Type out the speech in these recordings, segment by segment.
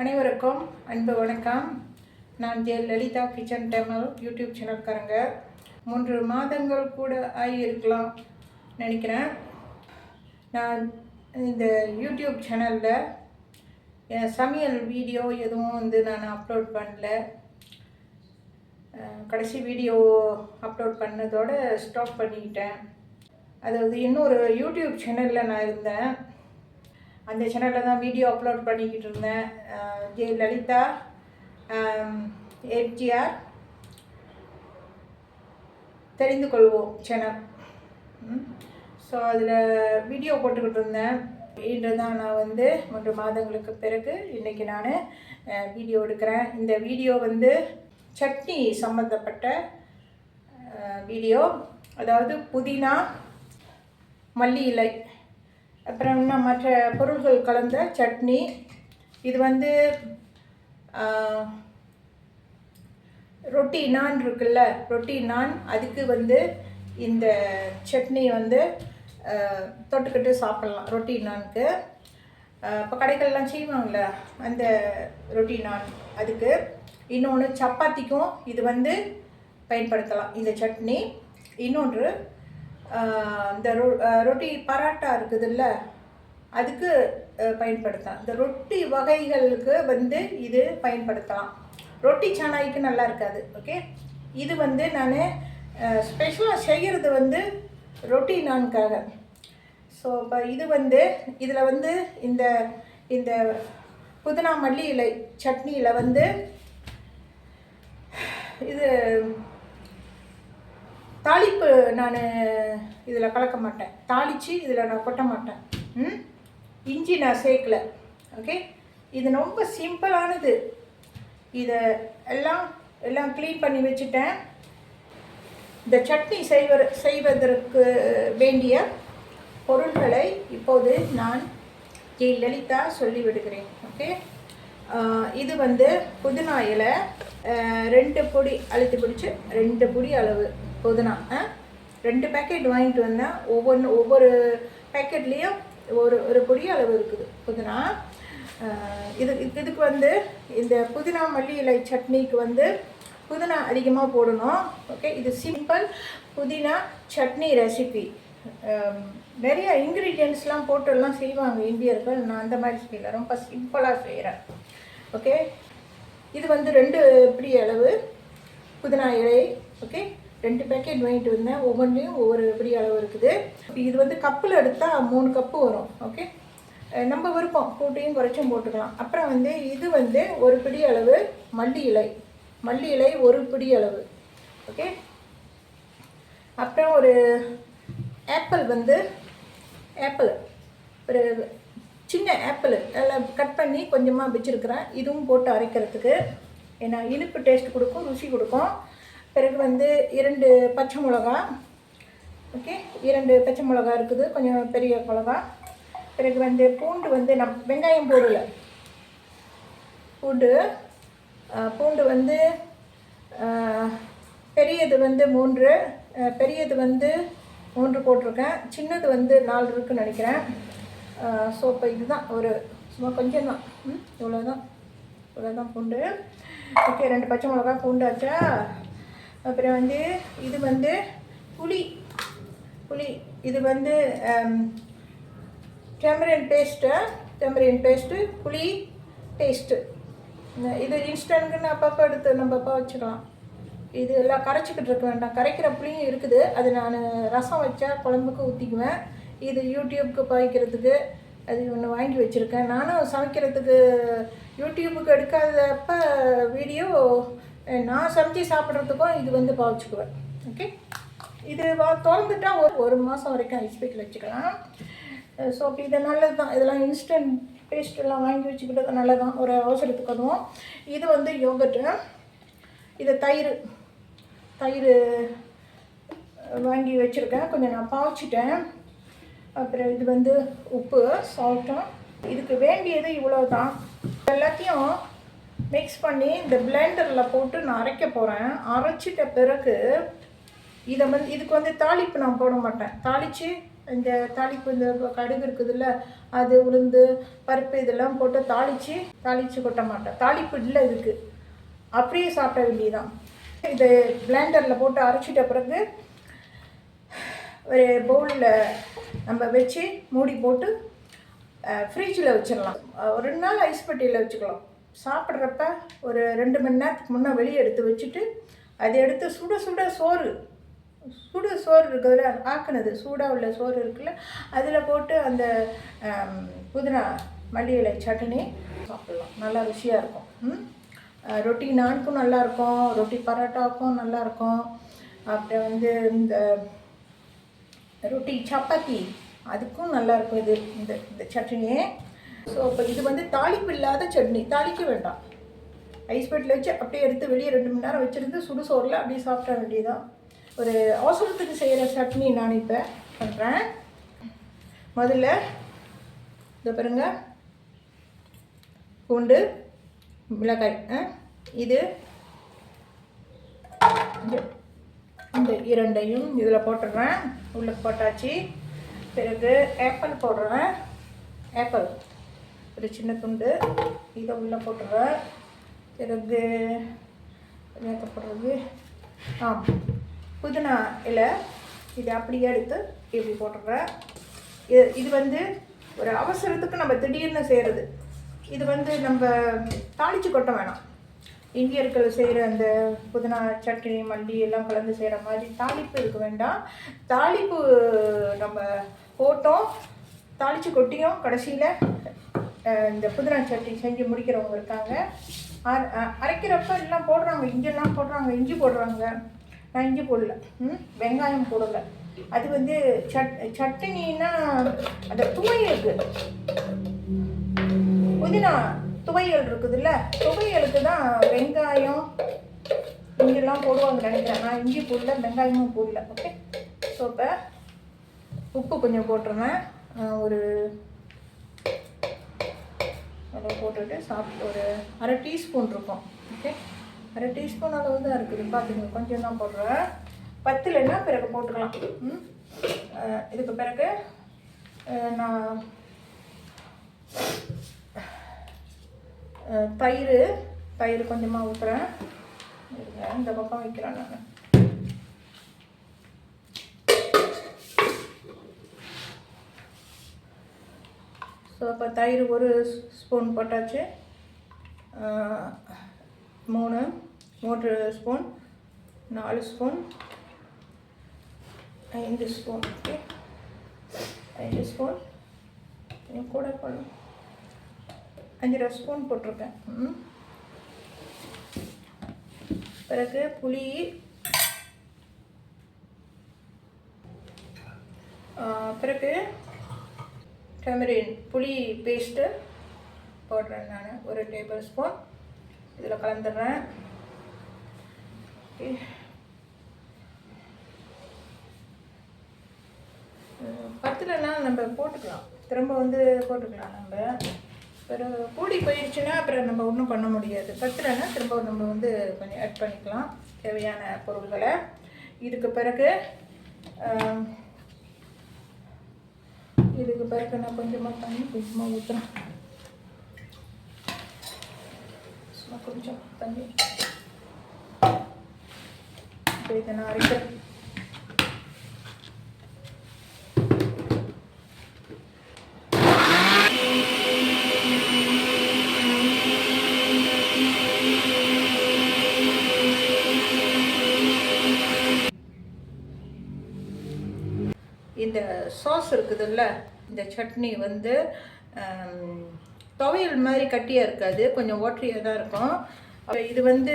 அனைவருக்கும் அன்பு வணக்கம். நான் ஜெயலலிதா கிச்சன் டெமல் யூடியூப் சேனல்காரங்க. மூன்று மாதங்கள் கூட ஆகியிருக்கலாம் நினைக்கிறேன். நான் இந்த யூடியூப் சேனலில் என் சமையல் வீடியோ எதுவும் வந்து நான் அப்லோட் பண்ணல. கடைசி வீடியோ அப்லோட் பண்ணதோட ஸ்டாப் பண்ணிக்கிட்டேன். அதாவது இன்னொரு யூடியூப் சேனலில் நான் இருந்தேன். அந்த சேனலில் தான் வீடியோ அப்லோட் பண்ணிக்கிட்டு இருந்தேன். ஜெயலலிதா லலிதா எம்ஜிஆர் தெரிந்து கொள்வோம் சேனல். ஸோ அதில் வீடியோ போட்டுக்கிட்டு இருந்தேன். இன்று தான் நான் வந்து மூன்று மாதங்களுக்கு பிறகு இன்றைக்கி நான் வீடியோ எடுக்கிறேன். இந்த வீடியோ வந்து சட்னி சம்மந்தப்பட்ட வீடியோ அதாவது புதினா மல்லி இலை. அப்புறம் இன்னும் மற்ற பொருள்கள் கலந்த சட்னி. இது வந்து ரொட்டி நான் இருக்குல்ல ரொட்டி நான் அதுக்கு வந்து இந்த சட்னி வந்து தொட்டுக்கிட்டு சாப்பிட்லாம் ரொட்டி நான்க்கு இப்போ கடைகள்லாம் செய்வாங்கள்ல அந்த ரொட்டி நான் அதுக்கு. இன்னொன்று சப்பாத்திக்கும் இது வந்து பயன்படுத்தலாம் இந்த சட்னி. இன்னொன்று இந்த ரொ ரொட்டி பராட்டா இருக்குதுல்ல அதுக்கு பயன்படுத்தலாம். இந்த ரொட்டி வகைகளுக்கு வந்து இது பயன்படுத்தலாம். ரொட்டி சாணாய்க்கு நல்லா இருக்காது ஓகே? இது வந்து நான் ஸ்பெஷலாக செய்கிறது வந்து ரொட்டி நான்காக. ஸோ இப்போ இது வந்து இதில் வந்து இந்த இந்த புதினா மல்லி இலை சட்னியில் வந்து இது தாளிப்பு நான் இதில் கலக்க மாட்டேன். தாளித்து இதில் நான் கொட்ட மாட்டேன். ம்? இஞ்சி நான் சேர்க்கல. ஓகே இது ரொம்ப சிம்பிளானது. இதை எல்லாம் எல்லாம் க்ளீன் பண்ணி வச்சுட்டேன். இந்த சட்னி செய்வ செய்வதற்கு வேண்டிய பொருள்களை இப்போது நான் ஜெய் லலிதா சொல்லிவிடுகிறேன். ஓகே இது வந்து புதினா இலை. ரெண்டு பொடி அழுத்தி பிடிச்சி ரெண்டு பொடி அளவு புதினா. ரெண்டு பேக்கெட் வாங்கிட்டு வந்தேன். ஒவ்வொன்று ஒவ்வொரு பேக்கெட்லேயும் ஒரு ஒரு பொடி அளவு இருக்குது. புதினா இது இதுக்கு வந்து இந்த புதினா மல்லி இலை சட்னிக்கு வந்து புதினா அதிகமாக போடணும். ஓகே இது சிம்பிள் புதினா சட்னி ரெசிபி நிறைய இன்க்ரீடியன்ட்ஸ்லாம் போட்டுலாம் செய்வாங்க இந்தியர்கள். நான் அந்த மாதிரி செய்யல. ரொம்ப சிம்பிளாக செய்கிறேன் ஓகே இது வந்து ரெண்டு பிடி அளவு புதினா இலை. ஓகே ரெண்டு பேக்கெட் வாங்கிட்டு வந்தேன். ஒவ்வொன்றையும் ஒவ்வொரு பிடி அளவு இருக்குது. இது வந்து கப்பில் எடுத்தால் மூணு கப்பு வரும். ஓகே நம்ம விருப்பம். கூட்டியும் குறைச்சும் போட்டுக்கலாம். அப்புறம் வந்து இது வந்து ஒரு பிடி அளவு மல்லி இலை. மல்லி இலை ஒரு பிடி அளவு. ஓகே அப்புறம் ஒரு ஆப்பிள் வந்து ஆப்பிள் ஒரு சின்ன ஆப்பிள் அதில் கட் பண்ணி கொஞ்சமாக வச்சுருக்கிறேன். இதுவும் போட்டு அரைக்கிறதுக்கு. ஏன்னா இனிப்பு டேஸ்ட் கொடுக்கும் ருசி கொடுக்கும். பிறகு வந்து இரண்டு பச்சை மிளகா. ஓகே இரண்டு பச்சை மிளகா இருக்குது. கொஞ்சம் பெரிய மிளகா. பிறகு வந்து பூண்டு வந்து நம் வெங்காயம் போடல. பூண்டு பூண்டு வந்து பெரியது வந்து மூன்று பெரியது வந்து மூன்று போட்டிருக்கேன். சின்னது வந்து நாலு இருக்குன்னு நினைக்கிறேன். ஸோ இப்போ இதுதான் ஒரு சும்மா கொஞ்சம் தான் ம் இவ்வளோதான் இவ்வளோதான் பூண்டு. ஓகே ரெண்டு பச்சை மிளகா பூண்டு ஆச்சா அப்புறம் வந்து இது வந்து புளி புளி. இது வந்து டெமரின் பேஸ்ட்டு டெமரின் பேஸ்ட்டு புளி பேஸ்ட்டு இது இன்ஸ்டன்ட்னு அப்பப்போ எடுத்து நம்ம அப்போ வச்சுக்கலாம் இது எல்லாம் கரைச்சிக்கிட்டு இருக்க வேண்டாம். கரைக்கிற புளியும் இருக்குது. அது நான் ரசம் வச்சா குழம்புக்கு ஊற்றிக்குவேன் இது யூடியூப்க்கு பாய்க்கிறதுக்கு அது ஒன்று வாங்கி வச்சுருக்கேன். நானும் சமைக்கிறதுக்கு யூடியூபுக்கு எடுக்காதப்ப வீடியோ நான் சமைச்சு சாப்பிட்றதுக்கும் இது வந்து பாவிச்சுக்குவேன். ஓகே இது வா திறந்துட்டா ஒரு ஒரு மாதம் வரைக்கும் ஐஸ் பேக்கில் வச்சுக்கலாம். ஸோ அப்போ இது நல்லது தான் இதெல்லாம் இன்ஸ்டன்ட் பேஸ்ட்டெல்லாம் வாங்கி வச்சுக்கிட்டது நல்லது தான் ஒரு அவசரத்துக்கு அதுவும். இது வந்து யோகட்டு இது தயிர். தயிர் வாங்கி வச்சுருக்கேன். கொஞ்சம் நான் பாய்ச்சிட்டேன் அப்புறம் இது வந்து உப்பு சால்ட்டும் இதுக்கு வேண்டியது இவ்வளோ தான் எல்லாத்தையும் மிக்ஸ் பண்ணி இந்த பிளெண்டரில் போட்டு நான் அரைக்க போகிறேன் அரைச்சிட்ட பிறகு இதை வந்து இதுக்கு வந்து தாளிப்பு நான் போட மாட்டேன். தாளித்து இந்த தாளிப்பு இந்த கடுகு இருக்குதுல்ல அது உளுந்து பருப்பு இதெல்லாம் போட்டு தாளித்து தாளித்து கொட்ட மாட்டேன். தாளிப்பு இல்லை இதுக்கு. அப்படியே சாப்பிட வேண்டியதான் இது பிளேண்டரில் போட்டு அரைச்சிட்ட பிறகு ஒரு பவுலில் நம்ம வச்சு மூடி போட்டு ஃப்ரிட்ஜில் வச்சிடலாம். ஒரு ரெண்டு நாள் ஐஸ் பெட்டியில் வச்சுக்கலாம். சாப்பிட்றப்ப ஒரு ரெண்டு மணி நேரத்துக்கு முன்னே வெளியே எடுத்து வச்சுட்டு அதை எடுத்து சுட சுட சோறு சுடு சோறு இருக்கிறதுல ஆக்குனது. சூடாக உள்ள சோறு இருக்குல்ல அதில் போட்டு அந்த புதினா மல்லி இலை சட்னி சாப்பிட்லாம். நல்லா ருசியாக இருக்கும். ரொட்டி நானுக்கும் நல்லாயிருக்கும் ரொட்டி பரோட்டாவுக்கும் நல்லாயிருக்கும் அப்புறம் வந்து இந்த ரொட்டி சப்பாத்தி அதுக்கும் நல்லாயிருக்கும் இது இந்த இந்த சட்னியே. ஸோ இப்போ இது வந்து தாளிப்பு இல்லாத சட்னி. தாளிக்க வேண்டாம். ஐஸ் பெட்டில் வச்சு அப்படியே எடுத்து வெளியே ரெண்டு மணி நேரம் வச்சுருந்து சுடுசோரில் அப்படியே சாப்பிட வேண்டியதான் ஒரு அவசரத்துக்கு செய்கிற சட்னி நான் இப்போ பண்ணுறேன் முதல்ல இதை பாருங்க. பூண்டு மிளகாய் ஆ? இது இது இந்த இரண்டையும் இதில் போட்டுடுறேன். உள்ள போட்டாச்சு. பிறகு ஆப்பிள் போடுறேன். ஆப்பிள் ஒரு சின்ன துண்டு இதை உள்ளே போட்டுடுறேன். பிறகு என்னத்த போடுறது ஆ புதினா இலை இதை அப்படியே எடுத்து இப்படி போட்டுடுறேன். இது இது வந்து ஒரு அவசரத்துக்கு நம்ம திடீர்னு செய்கிறது இது வந்து நம்ம தாளித்து கொட்ட வேணாம். இந்தியர்கள் செய்கிற அந்த புதினா சட்னி மல்லி எல்லாம் கலந்து செய்கிற மாதிரி தாளிப்பு இருக்க வேண்டாம். தாளிப்பு நம்ம போட்டோம் தாளித்து கொட்டியும் கடைசியில் இந்த புதினா சட்னி செஞ்சு முடிக்கிறவங்க இருக்காங்க. அர- அரைக்கிறப்ப எல்லாம் போடுறாங்க இஞ்செல்லாம் போடுறாங்க இஞ்சி போடுறாங்க. நான் இஞ்சி போடல. ம் வெங்காயம் போடலை. அது வந்து சட் சட்னின்னா அந்த துவையலுக்கு. புதினா துவையல் இருக்குதுல்ல துவையலுக்கு தான் வெங்காயம் இங்கெல்லாம் போடுவாங்க நினைக்கிறேன். நான் இஞ்சி போடல வெங்காயமும் போடல. ஓகே ஸோ இப்போ உப்பு கொஞ்சம் போட்டுருவேன் ஒரு அளவு போட்டுட்டு சாப்பிட்டு ஒரு அரை டீஸ்பூன் இருக்கும். ஓகே அரை டீஸ்பூன் அளவு தான் இருக்குது. பார்த்துங்க கொஞ்சம் தான் போடுறேன். பத்துலன்னா பிறகு போட்டுக்கலாம். இதுக்கு பிறகு நான் தயிர் தயிர் கொஞ்சமாக ஊற்றுறேன் இந்த பக்கம் வைக்கிறேன் நான். ஸோ இப்போ தயிர் ஒரு ஸ்பூன் போட்டாச்சு. மூணு மூன்று ஸ்பூன் நாலு ஸ்பூன் ஐந்து ஸ்பூன் ஓகே ஐந்து ஸ்பூன் கூட போடணும் அஞ்சரை ஸ்பூன் போட்டிருக்கேன். பிறகு புளி பிறகு டெமரின் புளி பேஸ்ட்டு போடுறேன் நான். ஒரு டேபிள் ஸ்பூன் இதில் கலந்துடுறேன். பத்துலன்னா பத்துலனா நம்ம போட்டுக்கலாம். திரும்ப வந்து போட்டுக்கலாம் நம்ம. பிறகு கூடி போயிடுச்சுன்னா அப்புறம் நம்ம ஒன்றும் பண்ண முடியாது. பத்துலனா திரும்ப நம்ம வந்து கொஞ்சம் ஆட் பண்ணிக்கலாம். தேவையான பொருள்களை. இதுக்கு பிறகு இதுக்கு பிறகு நான் கொஞ்சமாக தண்ணி கொஞ்சமாக ஊற்றுறேன் சும்மா கொஞ்சம் தண்ணி. இப்போ இதை நான் அரைக்கிறேன். சாஸ் இருக்குதுல்ல இந்த சட்னி வந்து துவையல் மாதிரி கட்டியாக இருக்காது கொஞ்சம் ஓட்டரியாக தான் இருக்கும். அப்புறம் இது வந்து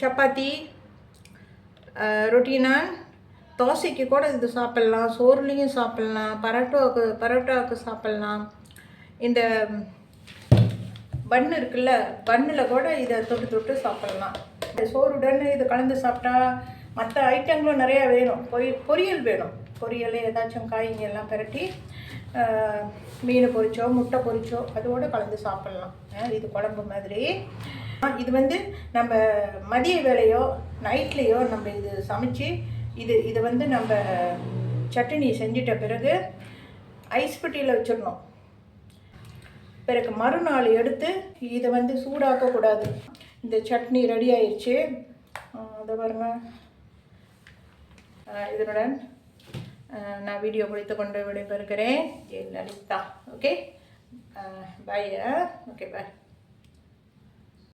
சப்பாத்தி ரொட்டி நான் தோசைக்கு கூட இது சாப்பிட்லாம் சோறுலேயும் சாப்பிட்லாம் பரோட்டாவுக்கு பரோட்டாவுக்கு சாப்பிட்லாம். இந்த பன்னு இருக்குல்ல பன்னில் கூட இதை தொட்டு தொட்டு சாப்பிட்லாம். இந்த சோறுடன் இது கலந்து சாப்பிட்டா மற்ற ஐட்டங்களும் நிறையா வேணும். பொய் பொரியல் வேணும். பொரியல் ஏதாச்சும் காய்ங்க எல்லாம் பரட்டி மீன் பொரிச்சோ முட்டை பொரிச்சோ அதோடு கலந்து சாப்பிட்லாம். இது குழம்பு மாதிரி. இது வந்து நம்ம மதிய வேலையோ நைட்லேயோ நம்ம இது சமைச்சு இது இது வந்து நம்ம சட்னி செஞ்சிட்ட பிறகு ஐஸ் பெட்டியில் வச்சிடணும். பிறகு மறுநாள் எடுத்து இதை வந்து சூடாக்கக்கூடாது. இந்த சட்னி ரெடி ஆயிடுச்சு அதை பாருங்கள் இதனுடன் நான் வீடியோ முடித்து கொண்டு விடைபெறுகிறேன். Jayalalitha okay bye okay bye